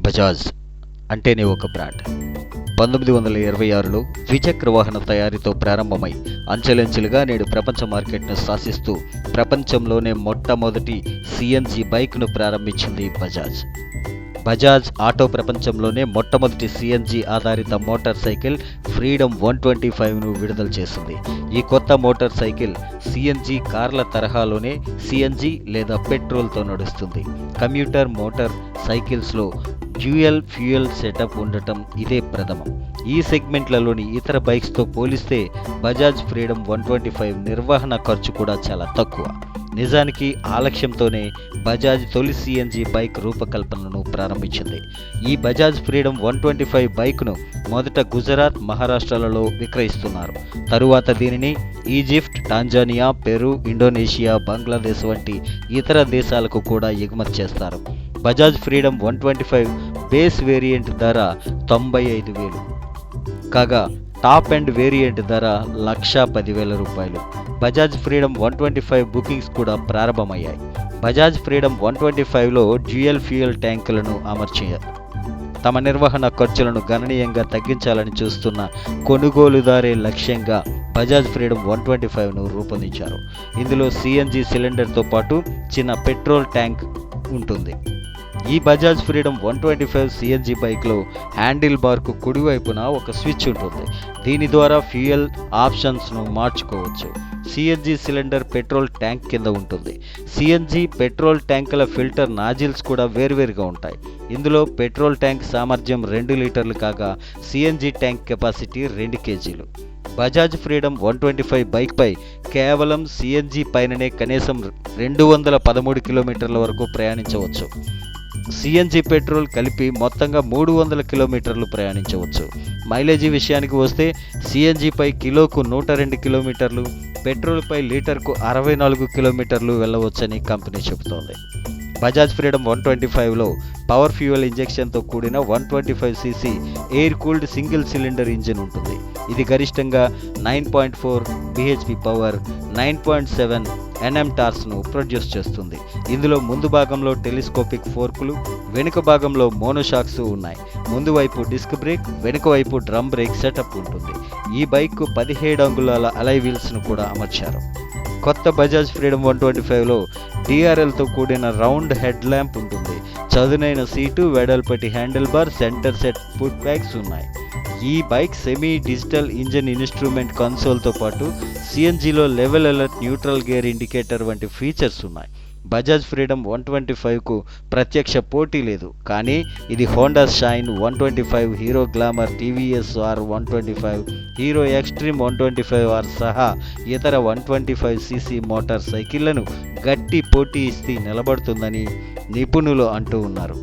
బజాజ్ అంటేనే ఒక బ్రాండ్. పంతొమ్మిది వందల ఇరవై ఆరులో ద్విచక్ర వాహన తయారీతో ప్రారంభమై అంచెలంచెలుగా నేడు ప్రపంచ మార్కెట్ను శాసిస్తూ ప్రపంచంలోనే మొట్టమొదటి సిఎన్జి బైక్ను ప్రారంభించింది బజాజ్. బజాజ్ ఆటో ప్రపంచంలోనే మొట్టమొదటి సిఎన్జి ఆధారిత motor cycle freedom one twenty ఫైవ్ను విడుదల చేసింది. ఈ కొత్త మోటార్ సైకిల్ సిఎన్జి కార్ల తరహాలోనే సిఎన్జి లేదా పెట్రోల్తో నడుస్తుంది. కమ్యూటర్ మోటార్ సైకిల్స్లో డ్యూయల్ ఫ్యూయల్ సెటప్ ఉండటం ఇదే ప్రథమం. ఈ సెగ్మెంట్లలోని ఇతర బైక్స్తో పోలిస్తే Bajaj freedom one twenty five నిర్వహణ ఖర్చు కూడా చాలా తక్కువ. నిజానికి ఆ లక్ష్యంతోనే బజాజ్ తొలి సిఎన్జి బైక్ రూపకల్పనను ప్రారంభించింది. ఈ Bajaj freedom one twenty five బైక్ను మొదట గుజరాత్ మహారాష్ట్రలలో విక్రయిస్తున్నారు. తరువాత దీనిని Egypt Tanzania Peru Indonesia Bangladesh వంటి ఇతర దేశాలకు కూడా ఎగుమతి చేస్తారు. Bajaj freedom one twenty five base variant ధర తొంభై ఐదు వేలు. కాగా టాప్ అండ్ వేరియంట్ ధర లక్షా పదివేల రూపాయలు. Bajaj Freedom one twenty five bookings కూడా ప్రారంభమయ్యాయి. బజాజ్ ఫ్రీడమ్ వన్ ట్వంటీ ఫైవ్లో డ్యూయల్ ఫ్యూయల్ ట్యాంకులను అమర్చారు తమ నిర్వహణ ఖర్చులను గణనీయంగా తగ్గించాలని చూస్తున్న కొనుగోలుదారే లక్ష్యంగా బజాజ్ ఫ్రీడమ్ వన్ ట్వంటీ ఫైవ్ను రూపొందించారు. ఇందులో సిఎన్జి సిలిండర్తో పాటు చిన్న పెట్రోల్ ట్యాంక్ ఉంటుంది. ఈ Bajaj freedom one twenty five CNG బైక్లో హ్యాండిల్ బార్కు కుడివైపున ఒక స్విచ్ ఉంటుంది. దీని ద్వారా ఫ్యూయల్ ఆప్షన్స్ను మార్చుకోవచ్చు. సిఎన్జి సిలిండర్ పెట్రోల్ ట్యాంక్ కింద ఉంటుంది. సిఎన్జి పెట్రోల్ ట్యాంకుల ఫిల్టర్ నాజిల్స్ కూడా వేర్వేరుగా ఉంటాయి. ఇందులో పెట్రోల్ ట్యాంక్ సామర్థ్యం రెండు లీటర్లు కాగా సిఎన్జి ట్యాంక్ కెపాసిటీ రెండు కేజీలు. Bajaj freedom one twenty five బైక్పై కేవలం సిఎన్జి పైననే కనీసం రెండు వందల పదమూడు కిలోమీటర్ల వరకు ప్రయాణించవచ్చు. సిఎన్జి పెట్రోల్ కలిపి మొత్తంగా మూడు వందల కిలోమీటర్లు ప్రయాణించవచ్చు. మైలేజీ విషయానికి వస్తే సిఎన్జిపై కిలోకు నూట రెండు కిలోమీటర్లు పెట్రోల్పై లీటర్కు అరవై నాలుగు కిలోమీటర్లు వెళ్ళవచ్చని కంపెనీ చెబుతోంది. బజాజ్ ఫ్రీడమ్ వన్ ట్వంటీ ఫైవ్లో పవర్ ఫ్యూయల్ ఇంజెక్షన్తో కూడిన one twenty five CC air cooled single cylinder engine ఉంటుంది. ఇది గరిష్టంగా nine point four BHP power nine point seven NM టార్స్ను produce చేస్తుంది. ఇందులో ముందు భాగంలో టెలిస్కోపిక్ ఫోర్కులు వెనుక భాగంలో మోనోషాక్స్ ఉన్నాయి. ముందు వైపు డిస్క్ బ్రేక్ వెనుక వైపు డ్రమ్ బ్రేక్ సెటప్ ఉంటుంది. ఈ బైక్ పదిహేడు అంగుళాల అలై వీల్స్ను కూడా అమర్చారు. కొత్త బజాజ్ ఫ్రీడమ్ వన్ ట్వంటీ ఫైవ్లో డిఆర్ఎల్తో కూడిన రౌండ్ హెడ్ ల్యాంప్ ఉంటుంది. చదునైన seat వెడల్పటి handle bar centre set food bags ఉన్నాయి. ఈ bike semi digital engine instrument కన్సోల్తో పాటు సిఎన్జిలో level alert neutral gear indicator వంటి ఫీచర్స్ ఉన్నాయి. బజాజ్ ఫ్రీడమ్ వన్ ట్వంటీ ఫైవ్కు ప్రత్యక్ష పోటీ లేదు. కానీ ఇది Honda Shine one twenty five Hero Glamour TVS R one twenty five Hero Xtreme one twenty five R సహా ఇతర one twenty five CC motor సైకిళ్ళను గట్టి పోటీ ఇస్తే నిలబడుతుందని నిపుణులు అంటూ ఉన్నారు.